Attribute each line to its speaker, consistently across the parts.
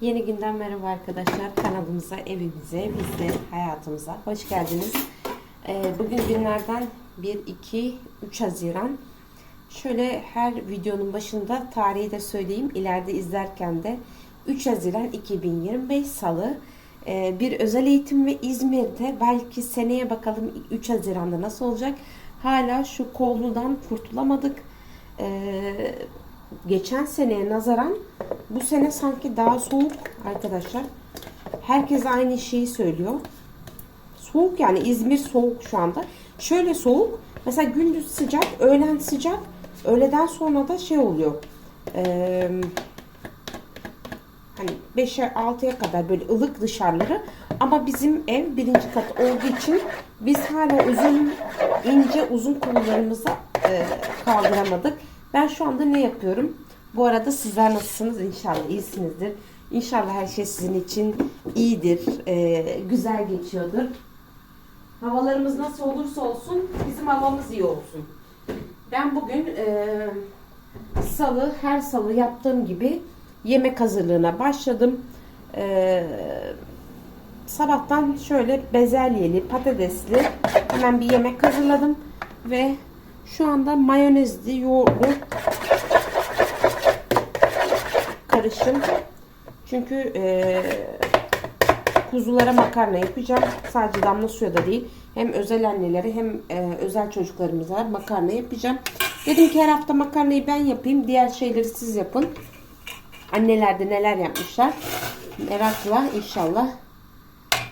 Speaker 1: Yeni günden merhaba arkadaşlar. Kanalımıza, evimize, bize, hayatımıza hoş geldiniz. Ee, bugün günlerden 1, 2, 3 Haziran. Şöyle her videonun başında tarihi de söyleyeyim. İleride izlerken de 3 Haziran 2025 Salı. Ee, bir özel eğitim ve İzmir'de belki seneye bakalım 3 Haziran'da nasıl olacak. Hala şu kolludan kurtulamadık. Geçen seneye nazaran bu sene sanki daha soğuk arkadaşlar. Herkes aynı şeyi söylüyor. Soğuk yani İzmir soğuk şu anda. Şöyle soğuk. Mesela gündüz sıcak, öğlen sıcak. Öğleden sonra da şey oluyor. Ee, hani 5'e 6'ya kadar böyle ılık dışarıları. Ama bizim ev birinci kat olduğu için biz hala uzun ince uzun kollarımızı e, kaldıramadık. Ben şu anda ne yapıyorum? Bu arada sizler nasılsınız? İnşallah iyisinizdir. İnşallah her şey sizin için iyidir, e, güzel geçiyordur. Havalarımız nasıl olursa olsun bizim havamız iyi olsun. Ben bugün e, salı, her salı yaptığım gibi yemek hazırlığına başladım. E, sabahtan şöyle bezelyeli, patatesli hemen bir yemek hazırladım. Ve şu anda mayonezli, yoğurtlu karışım. Çünkü e, kuzulara makarna yapacağım. Sadece damla suya da değil. Hem özel annelere hem e, özel çocuklarımıza makarna yapacağım. Dedim ki her hafta makarnayı ben yapayım. Diğer şeyleri siz yapın. Anneler de neler yapmışlar. Merakla inşallah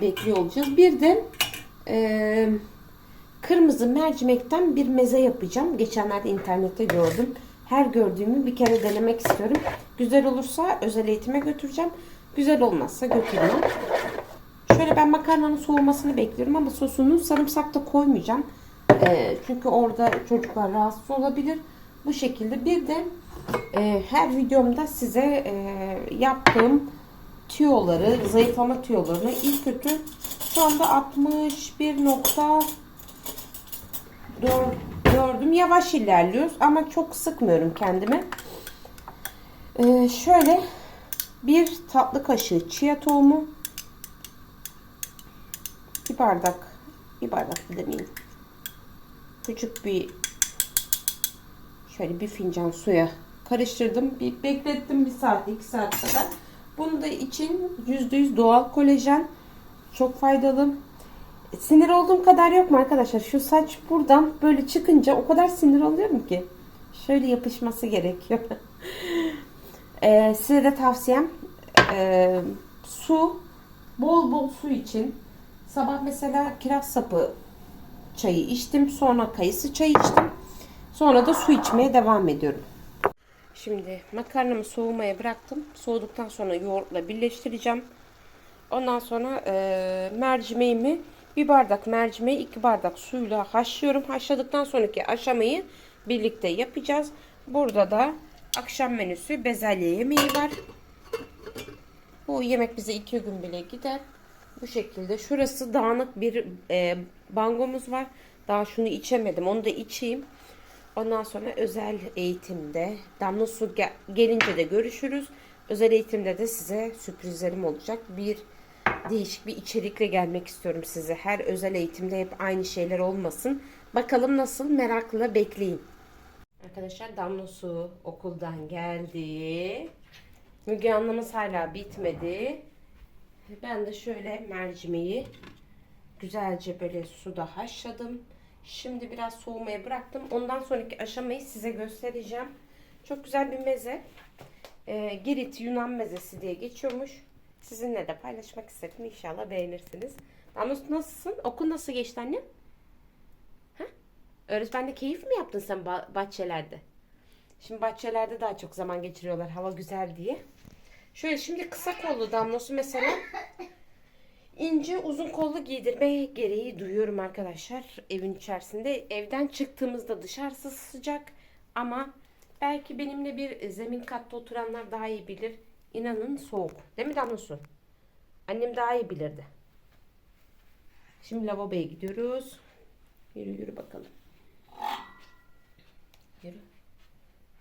Speaker 1: bekliyor olacağız. Bir de e, kırmızı mercimekten bir meze yapacağım. Geçenlerde internette gördüm. Her gördüğümü bir kere denemek istiyorum. Güzel olursa özel eğitime götüreceğim. Güzel olmazsa götürmem. Şöyle ben makarnanın soğumasını bekliyorum ama sosunu sarımsak da koymayacağım. Ee, çünkü orada çocuklar rahatsız olabilir. Bu şekilde bir de e, her videomda size e, yaptığım tüyoları, zayıflama tüyolarını ilk kötü şu anda 61.4 gördüm. Yavaş ilerliyoruz ama çok sıkmıyorum kendimi. Ee, şöyle bir tatlı kaşığı chia tohumu bir bardak bir bardak da demeyeyim. Küçük bir şöyle bir fincan suya karıştırdım. Bir beklettim bir saat iki saat kadar. Bunu da için %100 doğal kolajen. Çok faydalı. Sinir olduğum kadar yok mu arkadaşlar? Şu saç buradan böyle çıkınca o kadar sinir oluyorum ki. Şöyle yapışması gerekiyor. ee, size de tavsiyem e, su bol bol su için sabah mesela kiraz sapı çayı içtim. Sonra kayısı çayı içtim. Sonra da su içmeye devam ediyorum. Şimdi makarnamı soğumaya bıraktım. Soğuduktan sonra yoğurtla birleştireceğim. Ondan sonra e, mercimeğimi bir bardak mercimeği iki bardak suyla haşlıyorum. Haşladıktan sonraki aşamayı birlikte yapacağız. Burada da akşam menüsü bezelye yemeği var. Bu yemek bize iki gün bile gider. Bu şekilde. Şurası dağınık bir e, bangomuz var. Daha şunu içemedim. Onu da içeyim. Ondan sonra özel eğitimde damla su gel gelince de görüşürüz. Özel eğitimde de size sürprizlerim olacak. Bir değişik bir içerikle gelmek istiyorum size. Her özel eğitimde hep aynı şeyler olmasın. Bakalım nasıl merakla bekleyin. Arkadaşlar damla su okuldan geldi. Müge Anlamız hala bitmedi. Ben de şöyle mercimeği güzelce böyle suda haşladım. Şimdi biraz soğumaya bıraktım. Ondan sonraki aşamayı size göstereceğim. Çok güzel bir meze. Ee, Girit Yunan mezesi diye geçiyormuş. Sizinle de paylaşmak istedim. İnşallah beğenirsiniz. Damla nasılsın? Okul nasıl geçti annem? Ha? Öğretmende keyif mi yaptın sen ba- bahçelerde? Şimdi bahçelerde daha çok zaman geçiriyorlar. Hava güzel diye. Şöyle şimdi kısa kollu damlosu mesela ince uzun kollu giydirme gereği duyuyorum arkadaşlar evin içerisinde. Evden çıktığımızda dışarısı sıcak ama belki benimle bir zemin katta oturanlar daha iyi bilir. İnanın soğuk. Değil mi Damlosu? Annem daha iyi bilirdi. Şimdi lavaboya gidiyoruz. Yürü yürü bakalım. Yürü.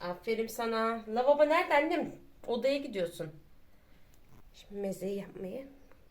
Speaker 1: Aferin sana. Lavabo nerede annem? Odaya gidiyorsun. Şimdi mezeyi yapmayı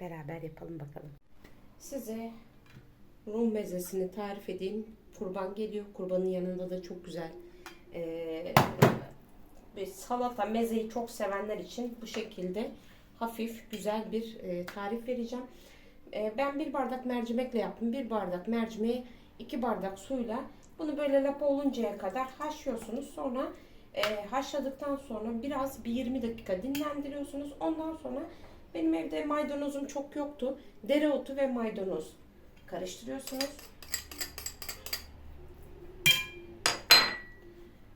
Speaker 1: beraber yapalım bakalım. Size Rum mezesini tarif edeyim. Kurban geliyor. Kurbanın yanında da çok güzel bir salata mezeyi çok sevenler için bu şekilde hafif güzel bir e, tarif vereceğim. E, ben bir bardak mercimekle yaptım. Bir bardak mercimeği iki bardak suyla bunu böyle lapa oluncaya kadar haşlıyorsunuz. Sonra e, haşladıktan sonra biraz bir 20 dakika dinlendiriyorsunuz. Ondan sonra benim evde maydanozum çok yoktu. Dereotu ve maydanoz karıştırıyorsunuz.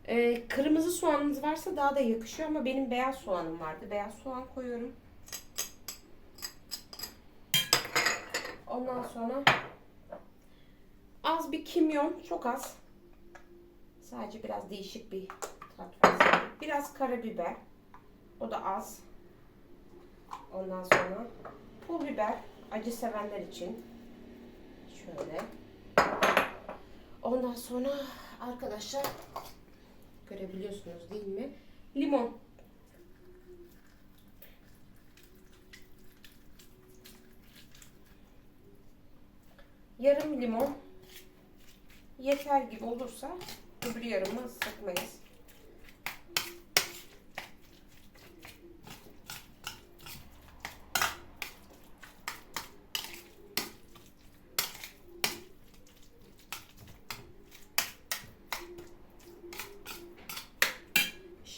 Speaker 1: Ee, kırmızı soğanınız varsa daha da yakışıyor ama benim beyaz soğanım vardı. Beyaz soğan koyuyorum. Ondan sonra az bir kimyon, çok az. Sadece biraz değişik bir tat. Biraz karabiber. O da az. Ondan sonra pul biber acı sevenler için. Şöyle. Ondan sonra arkadaşlar görebiliyorsunuz değil mi? Limon. Yarım limon yeter gibi olursa öbür yarımı sıkmayız.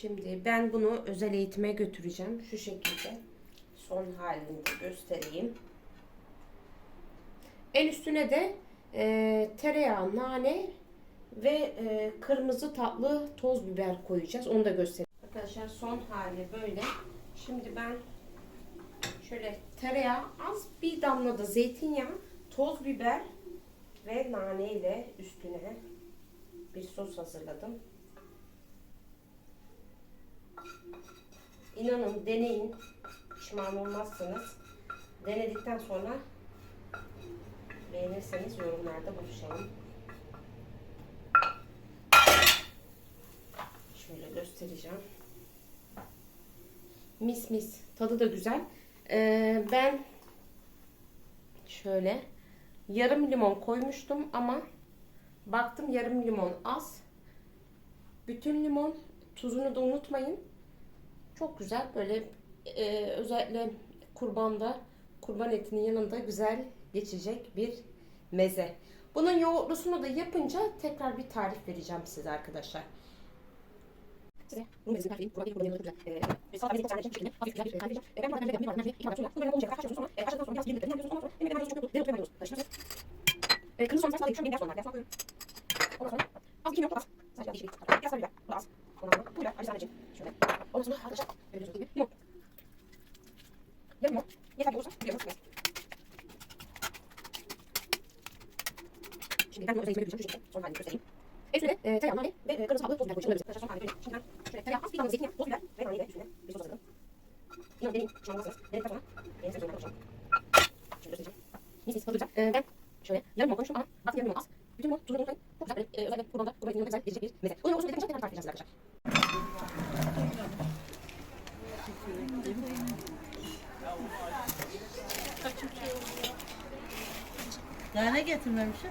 Speaker 1: Şimdi ben bunu özel eğitime götüreceğim. Şu şekilde son halini de göstereyim. En üstüne de e, tereyağı, nane ve e, kırmızı tatlı toz biber koyacağız. Onu da göstereyim. Arkadaşlar son hali böyle. Şimdi ben şöyle tereyağı az bir damla da zeytinyağı, toz biber ve nane ile üstüne bir sos hazırladım. İnanın deneyin. Pişman olmazsınız. Denedikten sonra beğenirseniz yorumlarda buluşalım. Şöyle göstereceğim. Mis mis. Tadı da güzel. Ee, ben şöyle yarım limon koymuştum ama baktım yarım limon az. Bütün limon tuzunu da unutmayın. Çok güzel böyle e, özellikle kurbanda kurban etinin yanında güzel geçecek bir meze. Bunun yoğurtlusunu da yapınca tekrar bir tarif vereceğim size arkadaşlar. Size bu mezeyi tarif edeyim. Kurban değil, kurban yanında çok güzel. E, salata mezesi için şekilde hafif güzel bir tarif edeceğim. E, ben bu arada bir bardak mercimek, iki bardak suyla bu böyle oluncaya kadar haşlıyorsunuz. Sonra e, haşladıktan sonra biraz 20 dakika dinlendiriyorsunuz. Ondan sonra benim maydanoz çok yoktu. Dereotu ve maydanoz karıştırıyorsunuz. E, kırmızı soğan sadece benim beyaz soğan var. Beyaz soğan koyuyorum. Ondan sonra az bir kimyon çok az. Sadece biraz değişik bir tat. Biraz karabiber. Bu da az. Ondan sonra pul biber acı için. Şöyle. Ondan sonra arkadaşlar görüyorsunuz gibi limon. Yarım limon. Yeterli olursa bir yarım sıkmayız. Şimdi ben bunu özel eğitime götüreceğim. Şu şekilde son halini göstereyim. En üstüne e, tereyağı, nane ve e, kırmızı tatlı toz biber koyacağım. Arkadaşlar son halini göstereyim. Şimdi ben şöyle tereyağı az bir damla zeytinyağı, toz biber ve naneyi de üstüne bir sos hazırladım. İnanın deneyin. Şu an olmazsınız. Denedikten sonra beğenirseniz yorumlarda konuşalım. Şöyle göstereceğim. Mis mis tadı güzel. E, ben şöyle yarım limon koymuştum ama baktım yarım limon az. Bütün limon tuzunu unutmayın. Çok güzel böyle e, özellikle kurbanda kurban etinin yanında güzel geçecek bir meze. Bunu yoğurtlusunu dediğimde tekrar tarif edeceğim size arkadaşlar.
Speaker 2: Daha ne getirmemişim?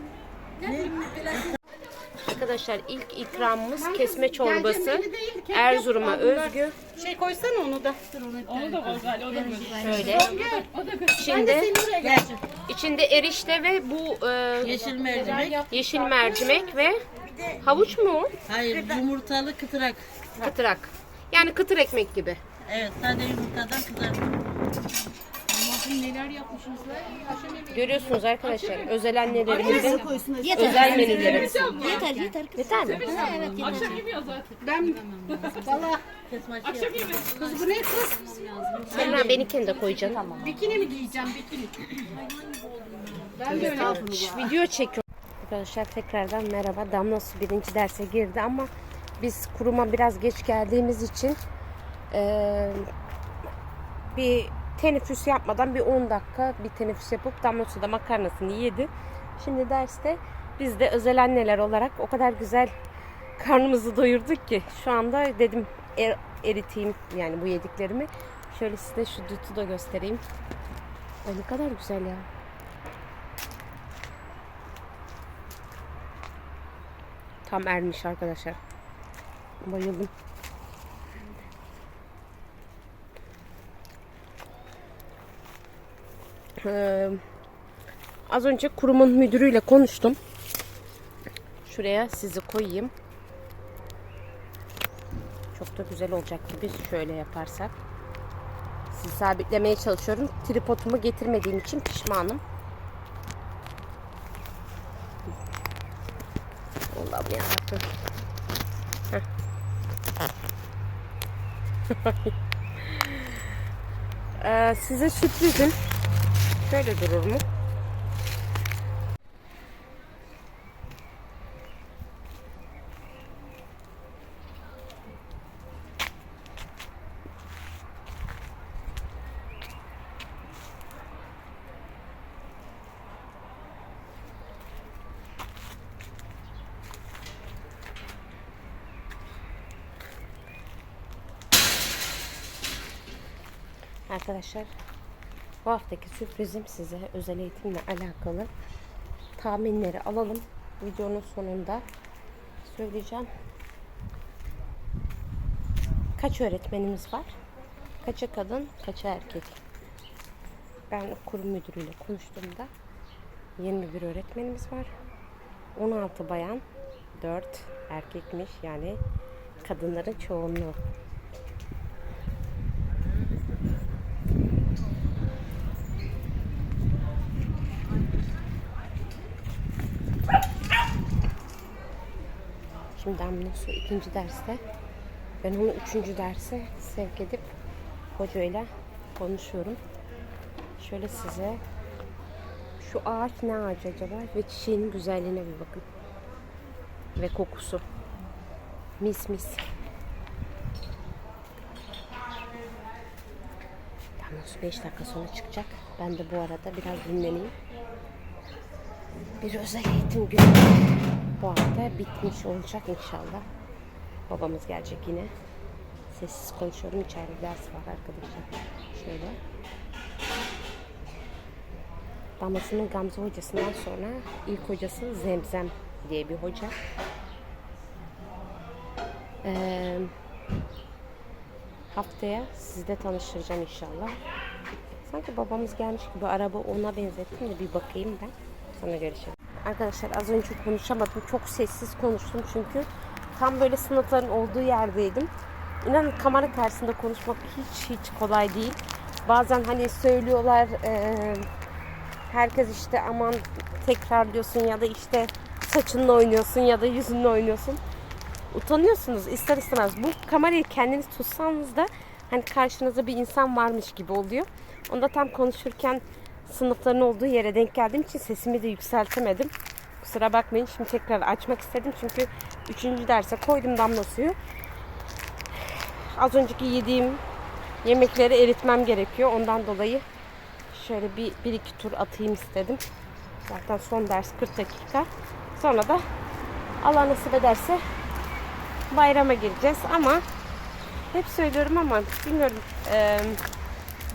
Speaker 1: Arkadaşlar ilk ikramımız kesme çorbası. Erzurum'a özgü.
Speaker 2: Şey koysana onu da.
Speaker 3: Onu da koy galiba, o da güzel.
Speaker 1: Şöyle. İçinde, içinde erişte ve bu e,
Speaker 2: Yeşil mercimek.
Speaker 1: yeşil mercimek ve havuç mu o?
Speaker 2: Hayır yumurtalı kıtırak.
Speaker 1: Kıtırak. Yani kıtır ekmek gibi.
Speaker 2: Evet sade yumurtadan kızartma.
Speaker 3: Neler yapmışsınız.
Speaker 1: Görüyorsunuz arkadaşlar özel annelerimizin özel menüleri.
Speaker 4: Yeter yeter.
Speaker 1: Yeter mi?
Speaker 4: Evet yeter.
Speaker 3: Akşam yemiyor zaten.
Speaker 2: Kesme
Speaker 3: Akşam yemeği.
Speaker 4: Kız bu ne kız?
Speaker 1: Semra benimkini de koyacaksın. Tamam.
Speaker 3: Bikini mi giyeceğim bikini? Ben de öyle.
Speaker 1: Video çekiyorum. Arkadaşlar tekrardan merhaba. Damla Su birinci derse girdi ama biz kuruma biraz geç geldiğimiz için eee, bir teneffüs yapmadan bir 10 dakika bir teneffüs yapıp Damla Su'da makarnasını yedi. Şimdi derste biz de özel anneler olarak o kadar güzel karnımızı doyurduk ki şu anda dedim er- eriteyim yani bu yediklerimi. Şöyle size şu dutu da göstereyim. Ay ne kadar güzel ya. Tam ermiş arkadaşlar. Bayıldım. Ee, az önce kurumun müdürüyle konuştum. Şuraya sizi koyayım. Çok da güzel olacak gibi şöyle yaparsak. Sizi sabitlemeye çalışıyorum. Tripodumu getirmediğim için pişmanım. Allah'ım yarabbim. Ee, size sürprizim. Şöyle durur mu? Arkadaşlar bu haftaki sürprizim size özel eğitimle alakalı tahminleri alalım. Videonun sonunda söyleyeceğim. Kaç öğretmenimiz var? Kaça kadın, kaça erkek? Ben kurum müdürüyle konuştuğumda 21 öğretmenimiz var. 16 bayan, 4 erkekmiş. Yani kadınların çoğunluğu. Şimdi Damla Su ikinci derste. Ben onu üçüncü derse sevk edip hocayla konuşuyorum. Şöyle size şu ağaç ne ağacı acaba ve çiçeğinin güzelliğine bir bakın. Ve kokusu. Mis mis. Su 5 dakika sonra çıkacak. Ben de bu arada biraz dinleneyim. Bir özel eğitim günü bu hafta bitmiş olacak inşallah. Babamız gelecek yine. Sessiz konuşuyorum. İçeride ders var arkadaşlar. Şöyle. Damlasının Gamze hocasından sonra ilk hocası Zemzem diye bir hoca. Ee, haftaya sizle tanıştıracağım inşallah. Sanki babamız gelmiş gibi araba ona benzettim de bir bakayım ben. Sonra görüşelim. Arkadaşlar az önce konuşamadım. Çok sessiz konuştum çünkü tam böyle sınıfların olduğu yerdeydim. İnanın kamera karşısında konuşmak hiç hiç kolay değil. Bazen hani söylüyorlar eee, herkes işte aman tekrarlıyorsun ya da işte saçınla oynuyorsun ya da yüzünle oynuyorsun. Utanıyorsunuz ister istemez. Bu kamerayı kendiniz tutsanız da hani karşınızda bir insan varmış gibi oluyor. Onda tam konuşurken sınıfların olduğu yere denk geldiğim için sesimi de yükseltemedim. Kusura bakmayın. Şimdi tekrar açmak istedim. Çünkü 3. derse koydum damla suyu. Az önceki yediğim yemekleri eritmem gerekiyor. Ondan dolayı şöyle bir, bir iki tur atayım istedim. Zaten son ders 40 dakika. Sonra da Allah nasip ederse bayrama gireceğiz. Ama hep söylüyorum ama bilmiyorum. eee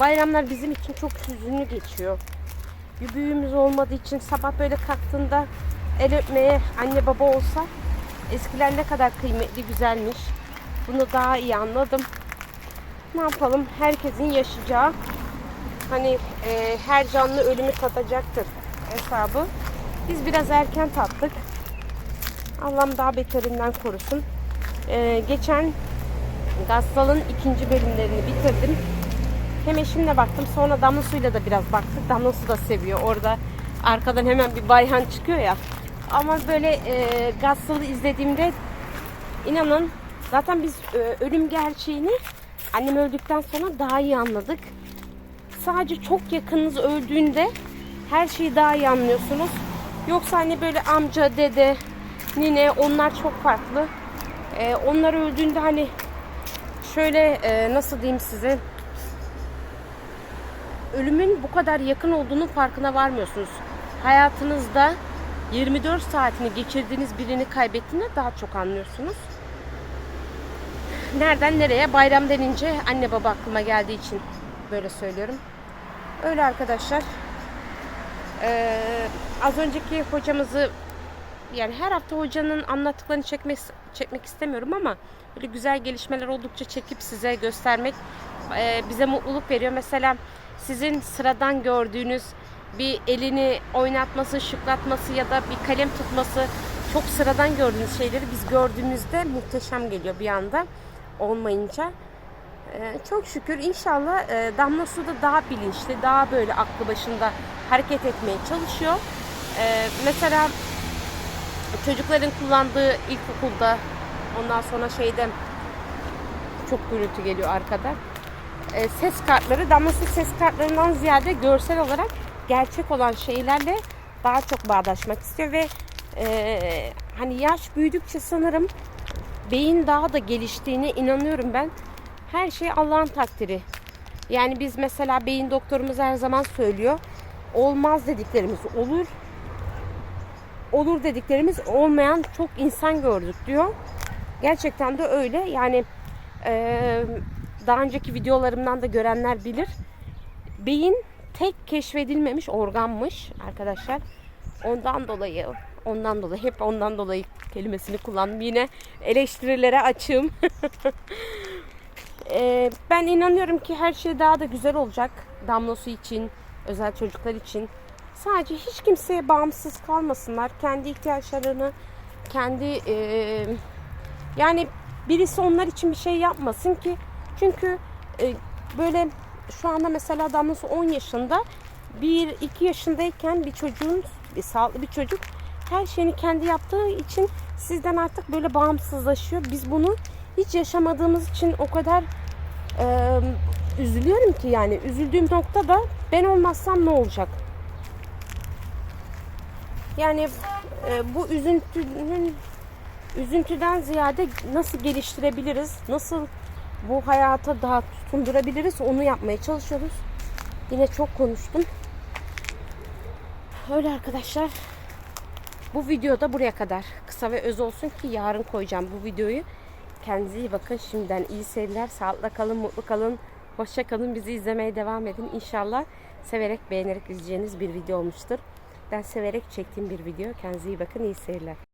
Speaker 1: bayramlar bizim için çok hüzünlü geçiyor. Bir büyüğümüz olmadığı için sabah böyle kalktığında el öpmeye anne baba olsa eskiler ne kadar kıymetli güzelmiş. Bunu daha iyi anladım. Ne yapalım? Herkesin yaşayacağı hani e, her canlı ölümü tadacaktır hesabı. Biz biraz erken tattık. Allah'ım daha beterinden korusun. E, geçen Gassal'ın ikinci bölümlerini bitirdim. Hem eşimle baktım sonra Damla Su'yla da biraz baktık. Damla Su da seviyor. Orada arkadan hemen bir Bayhan çıkıyor ya. Ama böyle e, Gassal'ı izlediğimde inanın zaten biz e, ölüm gerçeğini annem öldükten sonra daha iyi anladık. Sadece çok yakınınız öldüğünde her şeyi daha iyi anlıyorsunuz. Yoksa hani böyle amca, dede, nine onlar çok farklı. E, onlar öldüğünde hani şöyle e, nasıl diyeyim size ölümün bu kadar yakın olduğunun farkına varmıyorsunuz. Hayatınızda 24 saatini geçirdiğiniz birini kaybettiğinde daha çok anlıyorsunuz. Nereden nereye bayram denince anne baba aklıma geldiği için böyle söylüyorum. Öyle arkadaşlar. Ee, az önceki hocamızı yani her hafta hocanın anlattıklarını çekmek çekmek istemiyorum ama böyle güzel gelişmeler oldukça çekip size göstermek e, bize mutluluk veriyor. Mesela sizin sıradan gördüğünüz bir elini oynatması, şıklatması ya da bir kalem tutması çok sıradan gördüğünüz şeyleri biz gördüğümüzde muhteşem geliyor bir anda olmayınca. Ee, çok şükür inşallah e, Damla Su da daha bilinçli, daha böyle aklı başında hareket etmeye çalışıyor. Ee, mesela çocukların kullandığı ilkokulda ondan sonra şeyde çok gürültü geliyor arkada. Ee, ses kartları Damla Su ses kartlarından ziyade görsel olarak gerçek olan şeylerle daha çok bağdaşmak istiyor ve e, hani yaş büyüdükçe sanırım beyin daha da geliştiğine inanıyorum ben. Her şey Allah'ın takdiri. Yani biz mesela beyin doktorumuz her zaman söylüyor. Olmaz dediklerimiz olur. Olur dediklerimiz olmayan çok insan gördük diyor. Gerçekten de öyle. Yani eee, daha önceki videolarımdan da görenler bilir. Beyin tek keşfedilmemiş organmış arkadaşlar. Ondan dolayı ondan dolayı hep ondan dolayı kelimesini kullandım. Yine eleştirilere açığım. Ee, ben inanıyorum ki her şey daha da güzel olacak. Damlosu için, özel çocuklar için. Sadece hiç kimseye bağımsız kalmasınlar. Kendi ihtiyaçlarını, kendi e, yani birisi onlar için bir şey yapmasın ki. Çünkü e, böyle şu anda mesela Damlosu 10 yaşında. 1-2 yaşındayken bir çocuğun, bir sağlıklı bir çocuk her şeyini kendi yaptığı için sizden artık böyle bağımsızlaşıyor. Biz bunu hiç yaşamadığımız için o kadar e, üzülüyorum ki yani üzüldüğüm nokta da ben olmazsam ne olacak? Yani e, bu üzüntünün üzüntüden ziyade nasıl geliştirebiliriz? Nasıl bu hayata daha tutundurabiliriz? Onu yapmaya çalışıyoruz. Yine çok konuştum. Öyle arkadaşlar. Bu videoda buraya kadar. Kısa ve öz olsun ki yarın koyacağım bu videoyu. Kendinize iyi bakın. Şimdiden iyi seyirler. Sağlıkla kalın, mutlu kalın. Hoşça kalın. Bizi izlemeye devam edin. İnşallah severek, beğenerek izleyeceğiniz bir video olmuştur. Ben severek çektiğim bir video. Kendinize iyi bakın. İyi seyirler.